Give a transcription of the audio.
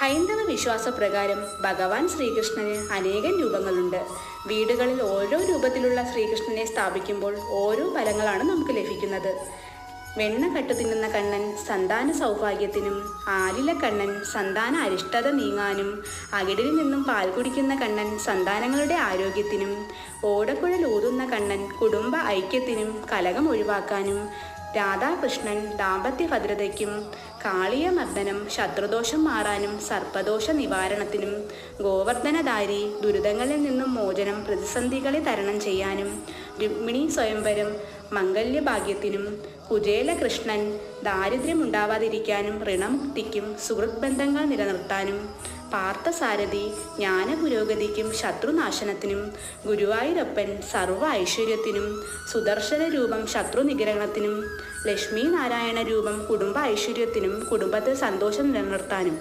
ഹൈന്ദവ വിശ്വാസപ്രകാരം ഭഗവാൻ ശ്രീകൃഷ്ണന് അനേകം രൂപങ്ങളുണ്ട്. വീടുകളിൽ ഓരോ രൂപത്തിലുള്ള ശ്രീകൃഷ്ണനെ സ്ഥാപിക്കുമ്പോൾ ഓരോ ഫലങ്ങളാണ് നമുക്ക് ലഭിക്കുന്നത്. വെണ്ണ കട്ടു തിന്നുന്ന കണ്ണൻ സന്താന സൗഭാഗ്യത്തിനും ആലില കണ്ണൻ സന്താന അരിഷ്ടത നീങ്ങാനും അകിടിൽ നിന്നും പാൽ കുടിക്കുന്ന കണ്ണൻ സന്താനങ്ങളുടെ ആരോഗ്യത്തിനും ഓടക്കുഴൽ ഊതുന്ന കണ്ണൻ കുടുംബ ഐക്യത്തിനും കലകം ഒഴിവാക്കാനും രാധാകൃഷ്ണൻ ദാമ്പത്യ ഭദ്രതയ്ക്കും കാളിയമർദ്ദനം ശത്രുദോഷം മാറാനും സർപ്പദോഷ നിവാരണത്തിനും ഗോവർദ്ധനധാരി ദുരിതങ്ങളിൽ നിന്നും മോചനം പ്രതിസന്ധികളെ തരണം ചെയ്യാനും രുക്മിണി സ്വയംവരം മംഗല്യഭാഗ്യത്തിനും കുചേലകൃഷ്ണൻ ദാരിദ്ര്യമുണ്ടാവാതിരിക്കാനും ഋണമുക്തിക്കും സുഹൃത് ബന്ധങ്ങൾ നിലനിർത്താനും പാർത്ഥസാരഥി ജ്ഞാനപുരോഗതിക്കും ശത്രുനാശനത്തിനും ഗുരുവായൂരപ്പൻ സർവ ഐശ്വര്യത്തിനും സുദർശന രൂപം ശത്രു നിഗ്രഹണത്തിനും ലക്ഷ്മി നാരായണ രൂപം കുടുംബ ഐശ്വര്യത്തിനും കുടുംബത്തിൽ സന്തോഷം നിലനിർത്താനും